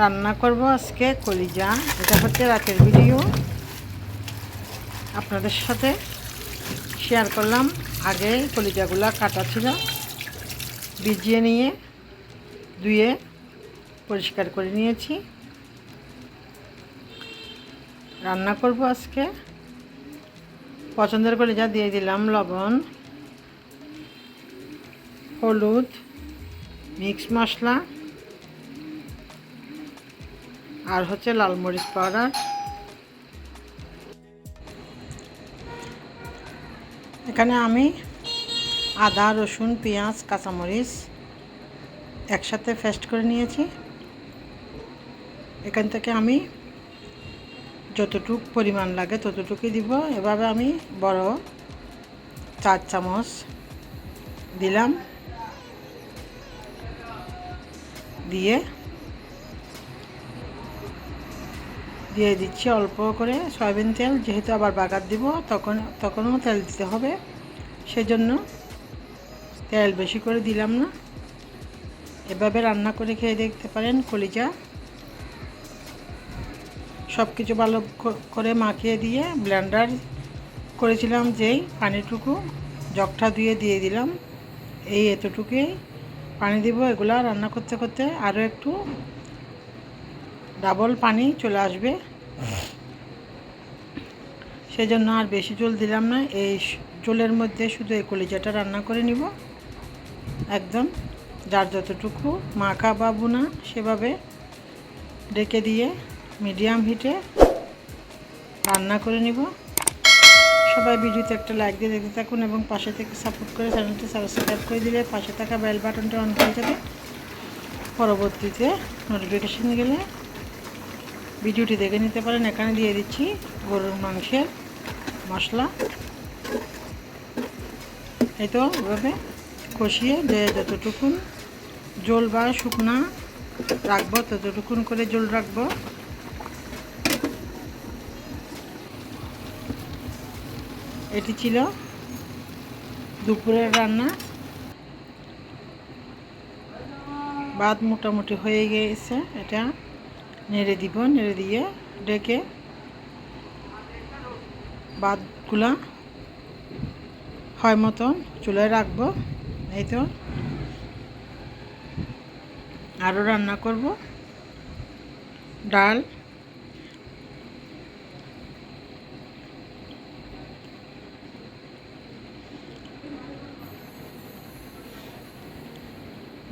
রান্না করব আজকে কলিজা। এটা হচ্ছে রাতের ভিডিও আপনাদের সাথে শেয়ার করলাম। আগে কলিজাগুলো কাটা ছিল। ভিজিয়ে নিয়ে ধুয়ে পরিষ্কার করে নিয়েছি। রান্না করব আজকে। পছন্দের কলিজা দিয়ে দিলাম লবণ, হলুদ, মিক্স মশলা আর হচ্ছে লাল মরিচ পাউডার। এখানে আমি আদা, রসুন, পেঁয়াজ, কাঁচামরিচ একসাথে ফেস্ট করে নিয়েছি। এখান থেকে আমি যতটুক পরিমাণ লাগে ততটুকুই দিব। এভাবে আমি বড় চার চামচ দিলাম। দিয়ে দিয়ে দিচ্ছি অল্প করে সয়াবিন তেল। যেহেতু আবার বাগার দিব, তখন, তখনও তেল দিতে হবে। সেজন্য তেল বেশি করে দিলাম না। এভাবে রান্না করে খেয়ে দেখতে পারেন কলিজা। সব কিছু ভালো করে মাখিয়ে দিয়ে ব্লেন্ডার করেছিলাম যেই পানিটুকু, জগটা ধুয়ে দিয়ে দিলাম। এই এতটুকুই। পানি দিব, এগুলা রান্না করতে করতে আরও একটু ডাবল পানি চলে আসবে। সেজন্য আর বেশি জল দিলাম না। এই জলের মধ্যে শুধু এই কলিজাটা রান্না করে নিব। একদম, যার যতটুকু মাখা বা বুনা সেভাবে ডেকে দিয়ে মিডিয়াম হিটে রান্না করে নিব। সবাই ভিডিওতে একটা লাইক দিয়ে দেখতে থাকুন এবং পাশে থেকে সাপোর্ট করে চ্যানেলটি সাবস্ক্রাইব করে দিলে পাশে থাকা বেল বাটনটা অন করে যাবে। পরবর্তীতে নোটিফিকেশান গেলে ভিডিওটি দেখে নিতে পারেন। এখানে দিয়ে দিচ্ছি গরুর মাংসের মশলা। এই তো এভাবে কষিয়ে যে যতটুকুন জল বা শুকনা রাখব, ততটুকুন করে জল রাখব। এটি ছিল দুপুরের রান্না। ভাত মোটামুটি হয়ে গিয়েছে এটা। নেড়ে দিব, নেড়ে দিয়ে ডেকে ভাতগুলা হয় মতন চুলায় রাখব, এই তো। আরও রান্না করব। ডাল।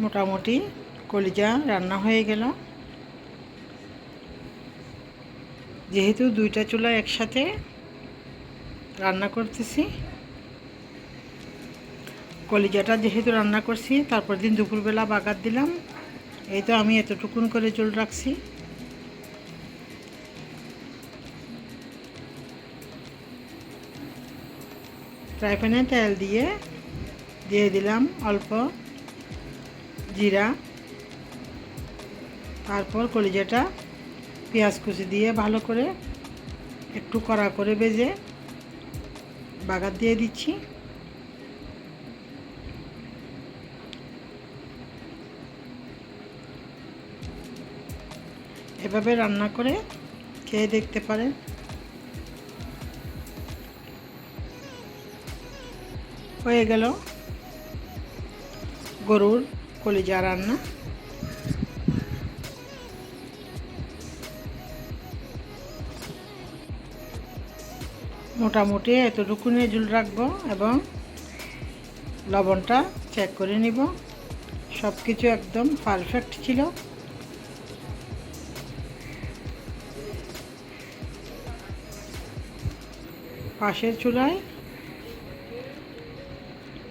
মোটামুটি কলিজা রান্না হয়ে গেল। যেহেতু দুইটা চুলা একসাথে রান্না করতেছি, কলিজাটা যেহেতু রান্না করছি, তারপর দিন দুপুরবেলা বাগার দিলাম। এই তো আমি এতটুকুন করে জল রাখছি। ফ্রাই প্যানে তেল দিয়ে দিয়ে দিলাম অল্প জিরা। তারপর কলিজাটা পেঁয়াজ কুচি দিয়ে ভালো করে একটু কড়া করে বেজে বাগার দিয়ে দিচ্ছি। এভাবে রান্না করে খেয়ে দেখতে পারেন। হয়ে গেল গরুর কলিজা রান্না। মোটামুটি এতটুকুনে জুল রাখব এবং লবণটা চেক করে নিব। সব কিছু একদম পারফেক্ট ছিল। পাশের চুলায়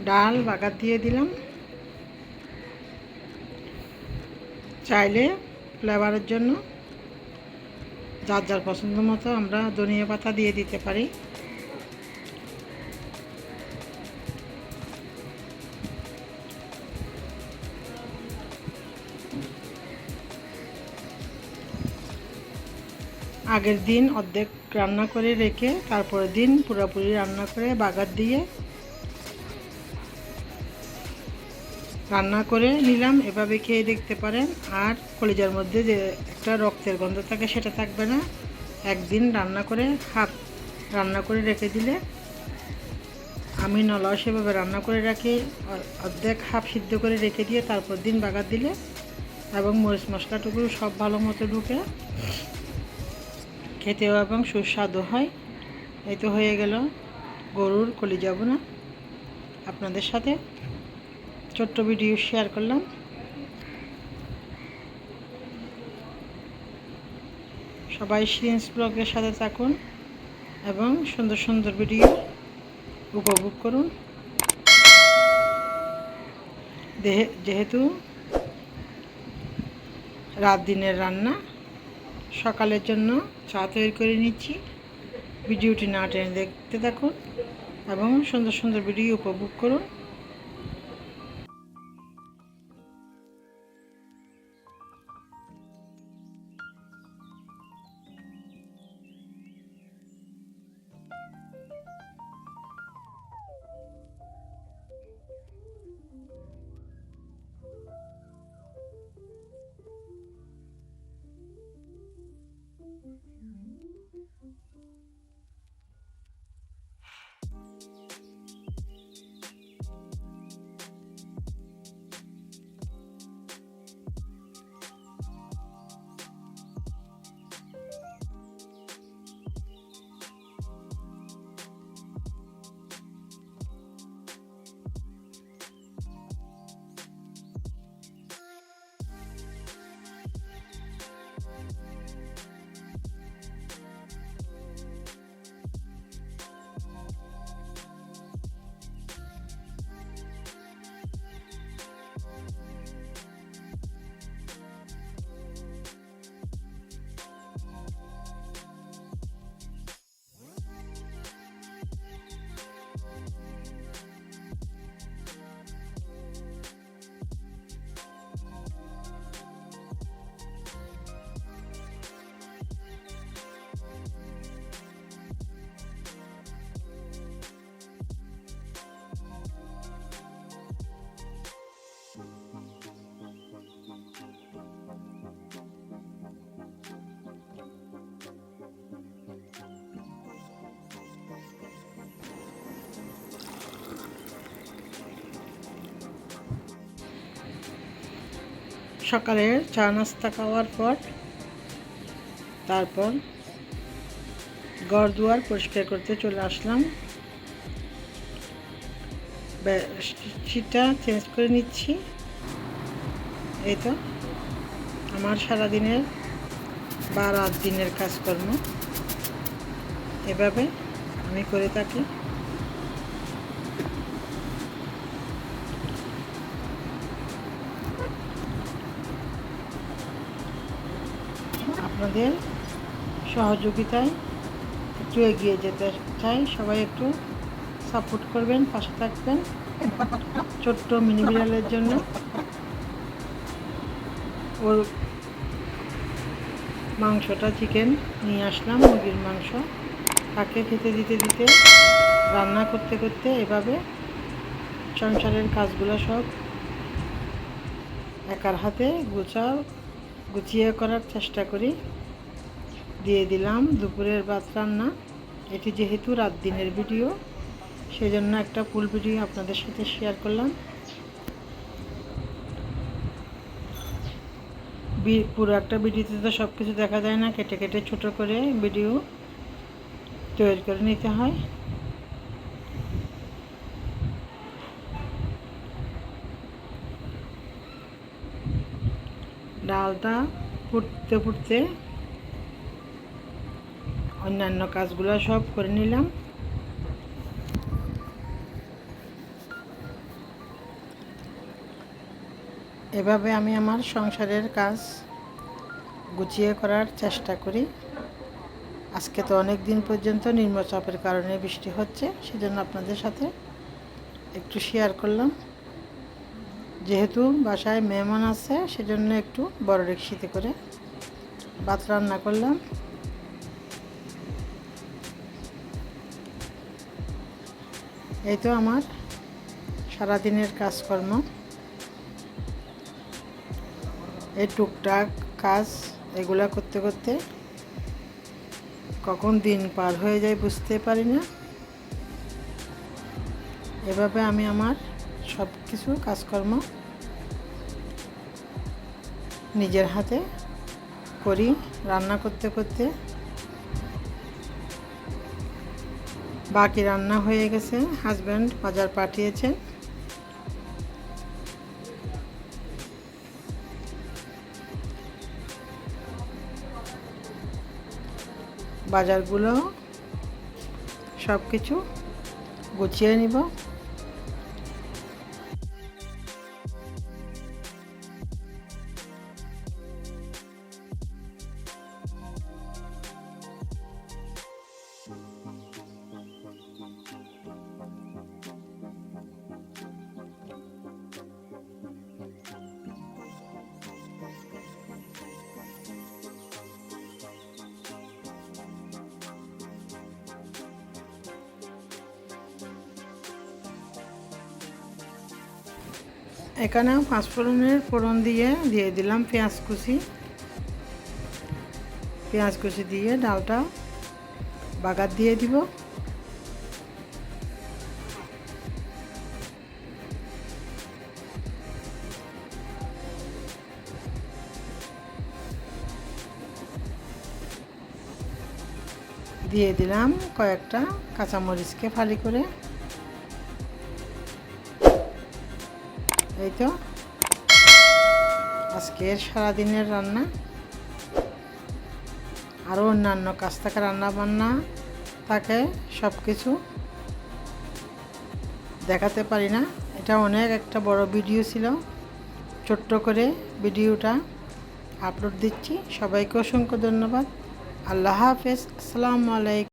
ডাল বাগার দিয়ে দিলাম। চাইলে ফ্লেভারের জন্য যার যার পছন্দ মতো আমরা ধনিয়া পাতা দিয়ে দিতে পারি। আগের দিন অর্ধেক রান্না করে রেখে তারপরের দিন পুরোপুরি রান্না করে বাগার দিয়ে রান্না করে নিলাম। এভাবে খেয়ে দেখতে পারেন। আর কলিজার মধ্যে যে একটা রক্তের গন্ধ থাকে সেটা থাকবে না। একদিন রান্না করে হাফ রান্না করে রেখে দিলে আমি নলাও সেভাবে রান্না করে রাখি। অর্ধেক হাফ সিদ্ধ করে রেখে দিয়ে তারপর দিন বাগার দিলে এবং মরিচ মশলাটুকু সব ভালো মতো ঢুকে খেতেও এবং সুস্বাদু হয়। এই তো হয়ে গেল গরুর কলিজা বোনা আপনাদের সাথে ছোট্ট ভিডিও শেয়ার করলাম। সবাই সিরিয়াস ব্লগের সাথে থাকুন এবং সুন্দর সুন্দর ভিডিও উপভোগ করুন। যেহেতু রাত দিনের রান্না সকালের জন্য চা তৈরি করে নিচ্ছি। ভিডিওটি না টেনে দেখতে থাকুন এবং সুন্দর সুন্দর ভিডিও উপভোগ করুন। সকালের চা নাস্তা খাওয়ার পর তারপর ঘর দুয়ার পরিষ্কার করতে চলে আসলাম। শীটটা চেঞ্জ করে নিচ্ছি। এই তো, আমার সারাদিনের বা রাত দিনের কাজকর্ম। এভাবে আমি করে থাকি। আপনাদের সহযোগিতায় একটু এগিয়ে যেতে চাই। সবাই একটু সাপোর্ট করবেন, পাশে থাকবেন। ছোট্ট মিনি বিড়ালের জন্য। ওর মাংসটা চিকেন নিয়ে আসলাম, মুরগির মাংস। তাকে খেতে দিতে দিতে, রান্না করতে করতে এভাবে সংসারের কাজগুলো সব একার হাতে গোছাও গুছিয়ে করার চেষ্টা করি। দিয়ে দিলাম দুপুরের ভাত রান্না। এটি যেহেতু রাত দিনের ভিডিও, সেজন্য একটা ফুল ভিডিও আপনাদের সাথে শেয়ার করলাম। পুরো একটা ভিডিওতে তো সব কিছু দেখা যায় না, কেটে কেটে ছোট করে ভিডিও তৈরি করে নিতে হয়। ডালটা ফুটতে ফুটতে অন্যান্য কাজগুলো সব করে নিলাম। এভাবে আমি আমার সংসারের কাজ গুছিয়ে করার চেষ্টা করি। আজকে তো অনেক দিন পর্যন্ত নিম্নচাপের কারণে বৃষ্টি হচ্ছে, সেজন্য আপনাদের সাথে একটু শেয়ার করলাম। যেহেতু বাসায় মেহমান আছে, সেজন্য একটু বড় রিক্সিতে করে ভাত রান্না করলাম। এই তো আমার সারাদিনের কাজকর্ম। এই টুকটাক কাজ এগুলা করতে করতে কখন দিন পার হয়ে যায় বুঝতে পারি না। এভাবে আমি আমার সব কিছু কাজকর্ম নিজের হাতে করি, রান্না করতে করতে। বাকি রান্না হয়ে গেছে হাজব্যান্ড বাজার পাঠিয়েছেন। বাজারগুলো সব কিছু গুছিয়ে নিব। এখানে পাঁচফোড়নের ফোড়ন দিয়ে দিয়ে দিলাম পেঁয়াজ কুচি। পেঁয়াজ কুচি দিয়ে ডালটা বাগার দিয়ে দিব। দিয়ে দিলাম কয়েকটা কাঁচামরিচকে ফালি করে। এই তো। আজকের সারাদিনের রান্না। আরও অন্যান্য কাজ থাকে রান্না বান্না থাকে সব কিছু দেখাতে পারি না। এটা অনেক একটা বড় ভিডিও ছিল। ছোট্ট করে ভিডিওটা আপলোড দিচ্ছি। সবাইকে অসংখ্য ধন্যবাদ। আল্লাহ হাফেজ। আসসালামু আলাইকুম।